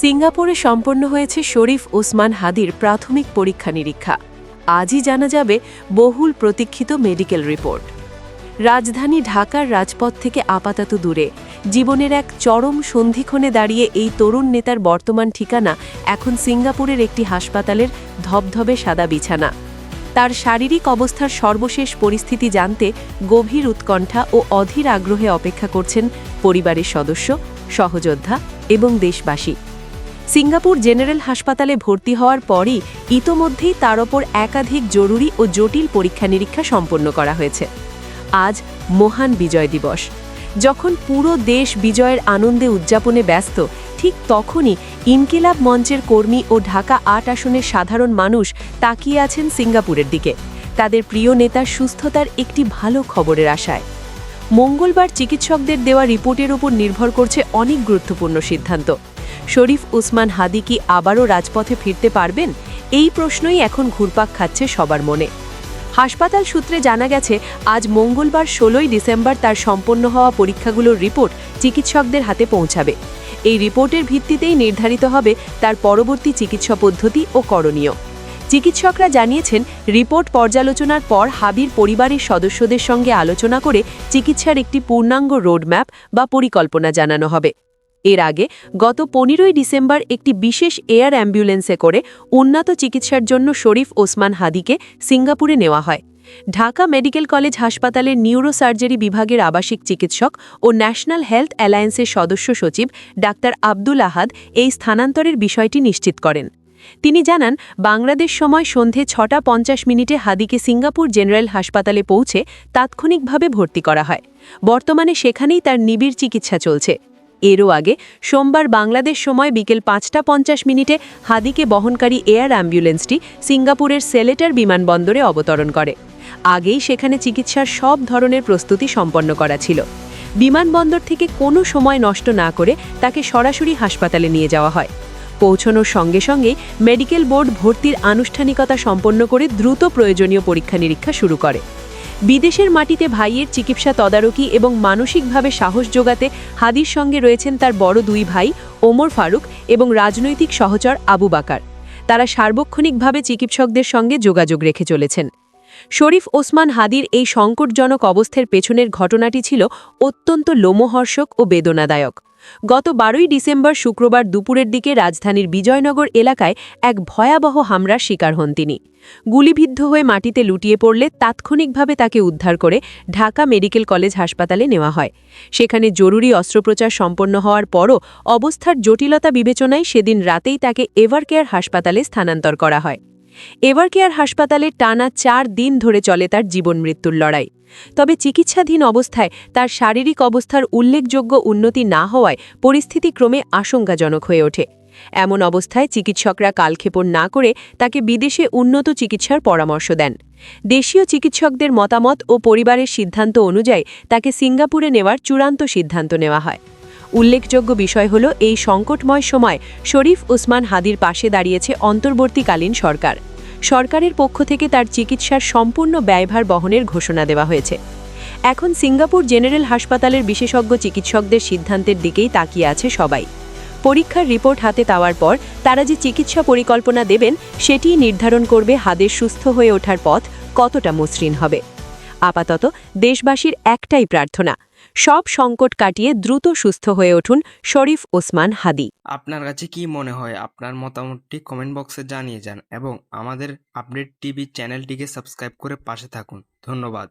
সিঙ্গাপুরে সম্পন্ন হয়েছে শরীফ ওসমান হাদির প্রাথমিক পরীক্ষা নিরীক্ষা। আজই জানা যাবে বহুল প্রতীক্ষিত মেডিকেল রিপোর্ট। রাজধানী ঢাকার রাজপথ থেকে আপাতত দূরে। জীবনের এক চরম সন্ধিক্ষণে দাঁড়িয়ে এই তরুণ নেতার বর্তমান ঠিকানা এখন সিঙ্গাপুরের একটি হাসপাতালের ধবধবে সাদা বিছানা। তার শারীরিক অবস্থার সর্বশেষ পরিস্থিতি জানতে গভীর উৎকণ্ঠা ও অধীর আগ্রহে অপেক্ষা করছেন পরিবারের সদস্য, সহযোদ্ধা এবং দেশবাসী। সিঙ্গাপুর জেনারেল হাসপাতালে ভর্তি হওয়ার পরই ইতোমধ্যেই তার ওপর একাধিক জরুরি ও জটিল পরীক্ষা নিরীক্ষা সম্পন্ন করা হয়েছে। আজ মহান বিজয় দিবস। যখন পুরো দেশ বিজয়ের আনন্দে উদযাপনে ব্যস্ত, ঠিক তখনই ইনকিলাব মঞ্চের কর্মী ও ঢাকা আট আসনের সাধারণ মানুষ তাকিয়ে আছেন সিঙ্গাপুরের দিকে। তাদের প্রিয় নেতার সুস্থতার একটি ভালো খবরের আশায়। মঙ্গলবার চিকিৎসকদের দেওয়া রিপোর্টের উপর নির্ভর করছে অনেক গুরুত্বপূর্ণ সিদ্ধান্ত। শরীফ উসমান হাদি কি আবারও রাজপথে ফিরতে পারবেন? এই প্রশ্নই এখন ঘুরপাক খাচ্ছে সবার মনে। হাসপাতাল সূত্রে জানা গেছে, আজ মঙ্গলবার ষোলোই ডিসেম্বর তার সম্পন্ন হওয়া পরীক্ষাগুলোর রিপোর্ট চিকিৎসকদের হাতে পৌঁছাবে। এই রিপোর্টের ভিত্তিতেই নির্ধারিত হবে তার পরবর্তী চিকিৎসা পদ্ধতি ও করণীয়। চিকিৎসকরা জানিয়েছেন, রিপোর্ট পর্যালোচনার পর হাবির পরিবারের সদস্যদের সঙ্গে আলোচনা করে চিকিৎসার একটি পূর্ণাঙ্গ রোডম্যাপ বা পরিকল্পনা জানানো হবে। এর আগে গত পনেরোই ডিসেম্বর একটি বিশেষ এয়ার অ্যাম্বুলেন্সে করে উন্নত চিকিৎসার জন্য শরীফ ওসমান হাদিকে সিঙ্গাপুরে নেওয়া হয়। ঢাকা মেডিকেল কলেজ হাসপাতালের নিউরোসার্জারি বিভাগের আবাসিক চিকিৎসক ও ন্যাশনাল হেলথ অ্যালায়েন্সের সদস্য সচিব ডাক্তার আব্দুল আহাদ এই স্থানান্তরের বিষয়টি নিশ্চিত করেন। তিনি জানান, বাংলাদেশ সময় সন্ধে ছটা পঞ্চাশ মিনিটে হাদিকে সিঙ্গাপুর জেনারেল হাসপাতালে পৌঁছে তাৎক্ষণিকভাবে ভর্তি করা হয়। বর্তমানে সেখানেই তার নিবিড় চিকিৎসা চলছে। এরও আগে সোমবার বাংলাদেশ সময় বিকেল পাঁচটা পঞ্চাশ মিনিটে হাদিকে বহনকারী এয়ার অ্যাম্বুলেন্সটি সিঙ্গাপুরের সেলেটার বিমানবন্দরে অবতরণ করে। আগেই সেখানে চিকিৎসার সব ধরনের প্রস্তুতি সম্পন্ন করা ছিল। বিমানবন্দর থেকে কোনো সময় নষ্ট না করে তাকে সরাসরি হাসপাতালে নিয়ে যাওয়া হয়। পৌঁছানোর সঙ্গে সঙ্গে মেডিকেল বোর্ড ভর্তির আনুষ্ঠানিকতা সম্পন্ন করে দ্রুত প্রয়োজনীয় পরীক্ষা নিরীক্ষা শুরু করে। বিদেশের মাটিতে ভাইয়ের চিকিৎসা তদারকি এবং মানসিকভাবে সাহস যোগাতে হাদির সঙ্গে রয়েছেন তার বড় দুই ভাই, ওমর ফারুক এবং রাজনৈতিক সহচর আবু বাকার। তারা সার্বক্ষণিকভাবে চিকিৎসকদের সঙ্গে যোগাযোগ রেখে চলেছেন। শরীফ ওসমান হাদির এই সংকটজনক অবস্থার পেছনের ঘটনাটি ছিল অত্যন্ত লোমহর্ষক ও বেদনাদায়ক। গত বারোই ডিসেম্বর শুক্রবার দুপুরের দিকে রাজধানীর বিজয়নগর এলাকায় এক ভয়াবহ হামলার শিকার হন তিনি। গুলিবিদ্ধ হয়ে মাটিতে লুটিয়ে পড়লে তাৎক্ষণিকভাবে তাকে উদ্ধার করে ঢাকা মেডিকেল কলেজ হাসপাতালে নেওয়া হয়। সেখানে জরুরি অস্ত্রোপচার সম্পন্ন হওয়ার পরও অবস্থার জটিলতা বিবেচনায় সেদিন রাতেই তাকে এভারকেয়ার হাসপাতালে স্থানান্তর করা হয়। এভারকেয়ার হাসপাতালে টানা চার দিন ধরে চলে তার জীবন মৃত্যুর লড়াই। তবে চিকিৎসাধীন অবস্থায় তার শারীরিক অবস্থার উল্লেখযোগ্য উন্নতি না হওয়ায় পরিস্থিতি ক্রমে আশঙ্কাজনক হয়ে ওঠে। এমন অবস্থায় চিকিৎসকরা কালক্ষেপণ না করে তাকে বিদেশে উন্নত চিকিৎসার পরামর্শ দেন। দেশীয় চিকিৎসকদের মতামত ও পরিবারের সিদ্ধান্ত অনুযায়ী তাকে সিঙ্গাপুরে নেওয়ার চূড়ান্ত সিদ্ধান্ত নেওয়া হয়। উল্লেখযোগ্য বিষয় হল, এই সংকটময় সময় শরীফ উসমান হাদির পাশে দাঁড়িয়েছে অন্তর্বর্তীকালীন সরকার। সরকারের পক্ষ থেকে তার চিকিৎসার সম্পূর্ণ ব্যয়ভার বহনের ঘোষণা দেওয়া হয়েছে। এখন সিঙ্গাপুর জেনারেল হাসপাতালের বিশেষজ্ঞ চিকিৎসকদের সিদ্ধান্তের দিকেই তাকিয়ে আছে সবাই। পরীক্ষার রিপোর্ট হাতে পাওয়ার পর তারা যে চিকিৎসা পরিকল্পনা দেবেন, সেটিই নির্ধারণ করবে হাদের সুস্থ হয়ে ওঠার পথ কতটা মসৃণ হবে। আপাতত দেশবাসীর একটাই প্রার্থনা, সব সংকট কাটিয়ে দ্রুত সুস্থ হয়ে উঠুন শরীফ ওসমান হাদি। আপনার কাছে কি মনে হয়? আপনার মতামতটি কমেন্ট বক্সে জানিয়ে যান এবং আমাদের আপডেট টিভি চ্যানেলটিকে সাবস্ক্রাইব করে পাশে থাকুন। ধন্যবাদ।